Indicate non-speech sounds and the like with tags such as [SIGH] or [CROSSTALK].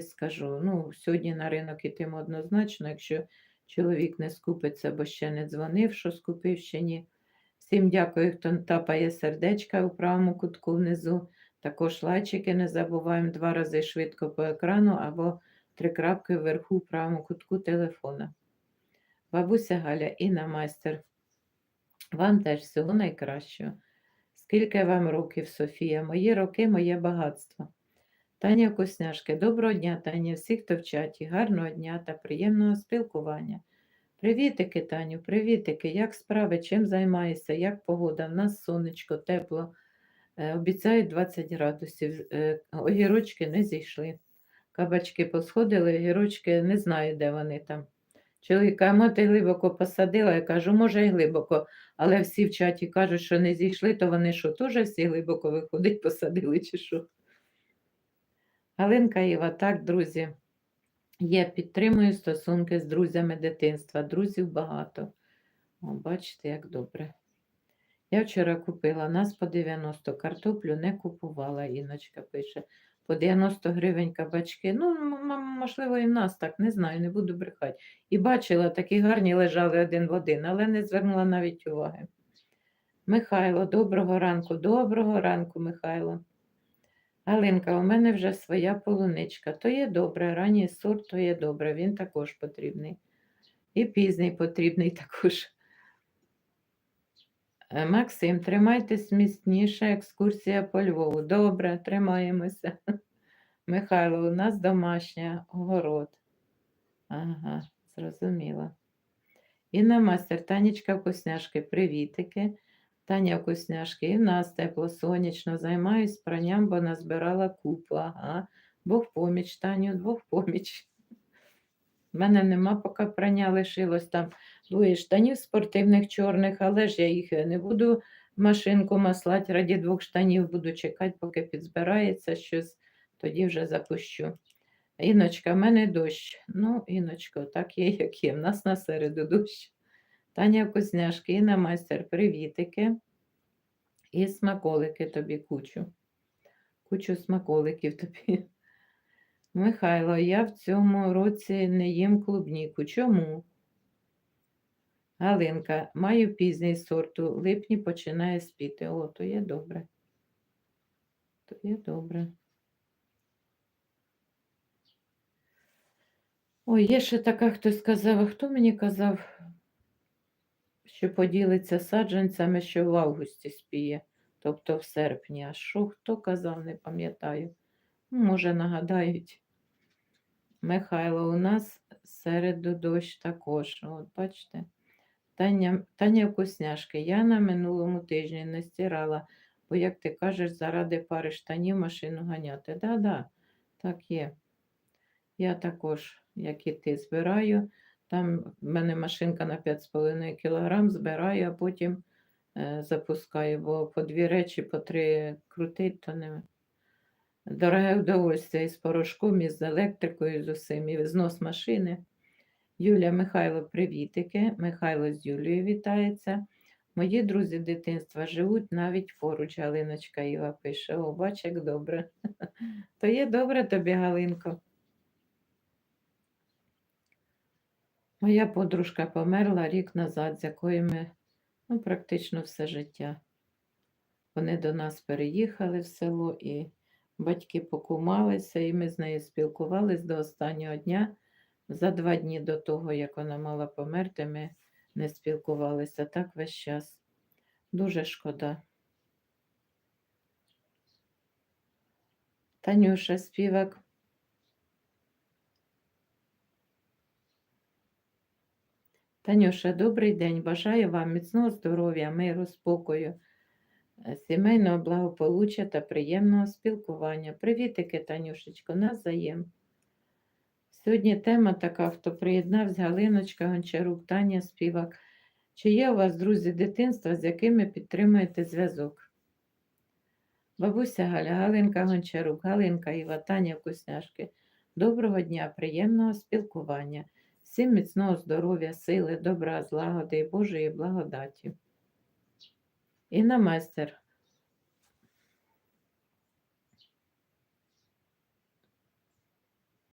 скажу. Ну, сьогодні на ринок ітимо однозначно, якщо чоловік не скупиться, бо ще не дзвонив, що скупив ще ні. Всім дякую, хто тапає сердечка у правому кутку внизу. Також лайчики не забуваємо два рази швидко по екрану або три крапки вверху в правому кутку телефона. Бабуся Галя, Інна майстер, вам теж всього найкращого. Скільки вам років, Софія? Мої роки, моє багатство. Таня Косняшки, доброго дня, Таня, всіх, хто в чаті, гарного дня та приємного спілкування. Привітики, Таню, привітики, як справи, чим займаєшся, як погода? В нас сонечко, тепло. Е, Обіцяють 20 градусів. Е, Огірочки не зійшли. Кабачки посходили, огірочки не знаю, де вони там. Чоловіка, «А мо глибоко посадила, я кажу, може, і глибоко, але всі в чаті кажуть, що не зійшли, то вони що, теж всі глибоко виходить, посадили чи що? Галинка Іва, так, друзі, я підтримую стосунки з друзями дитинства. Друзів багато. О, бачите, як добре. Я вчора купила нас по 90 картоплю не купувала, Іночка пише. По 90 гривень кабачки. Ну, можливо, і в нас так, не знаю, не буду брехати. І бачила, такі гарні лежали один в один, але не звернула навіть уваги. Михайло, доброго ранку, доброго ранку, Михайло. Галинка, у мене вже своя полуничка. То є добре, ранній сорт, то є добре, він також потрібний. І пізній потрібний [LAUGHS] також. Е, Максим, тримайтесь міцніше, екскурсія по Львову. Добре, тримаємося. [LAUGHS] Михайло, у нас домашня город. Ага, зрозуміла. Інна мастер, Танечка Вкусняшки, привітики. Таня Вкусняшки, нас тепло сонячно, займаюсь пранням, бо назбирала купу. Ага. Бог поміч, Таню, Бог поміч. У мене нема поки прання лишилось там двоє штанів спортивних чорних, але ж я їх не буду машинку маслати раді двох штанів, буду чекати, поки підзбирається щось, тоді вже запущу. Іночка, в мене дощ. Ну, Іночко, так є, як є. В нас на середу дощ. Таня Кузняшки, Інна майстер, привітики. І смаколики тобі кучу. Кучу смаколиків тобі. [LAUGHS] Михайло, я в цьому році не їм клубніку. Чому? Галинка, маю пізній сорт, у липні починає спіти. О, то є добре. То є добре. Ой, є ще така, хтось сказав, а хто мені казав, що поділиться саджанцями, що в августі спіє, тобто в серпні. А що хто казав, не пам'ятаю. Може, нагадають. Михайло, у нас середу дощ також. От бачите. Таня, Таня Вкусняшки, я на минулому тижні не стирала, бо, як ти кажеш, заради пари штанів машину ганяти. Да-да, так є. Я також, як і ти, збираю. Там в мене машинка на 5,5 кг збираю, а потім е, запускаю, бо по дві речі, по три крутить, то не. Дороге удовольствие із порошком, із електрикою, з усім, і знос машини. Юлія Михайло, привітики. Михайло з Юлією вітається. Мої друзі дитинства живуть навіть поруч, Галиночка Іва пише. О, бач, як добре. [LAUGHS] То є добре тобі, Галинко. Моя подружка померла рік назад, з якої ми ну, практично все життя. Вони до нас переїхали в село і батьки покумалися, і ми з нею спілкувалися до останнього дня. За два дні до того, як вона мала померти, ми не спілкувалися так весь час. Дуже шкода. Танюша, співак. Танюша, добрий день. Бажаю вам міцного здоров'я, миру, спокою, е, сімейного благополуччя та приємного спілкування. Привітики, Танюшечко, назаєм. Сьогодні тема така, хто приєднався, Галиночка, Гончарук, Таня, співак. Чи є у вас друзі дитинства, з якими підтримуєте зв'язок? Бабуся Галя, Галинка Гончарук, Галинка Іва, Таня Вкусняшки. Доброго дня, приємного спілкування. Всім міцного здоров'я, сили, добра, злагоди і Божої благодаті. Інна майстер,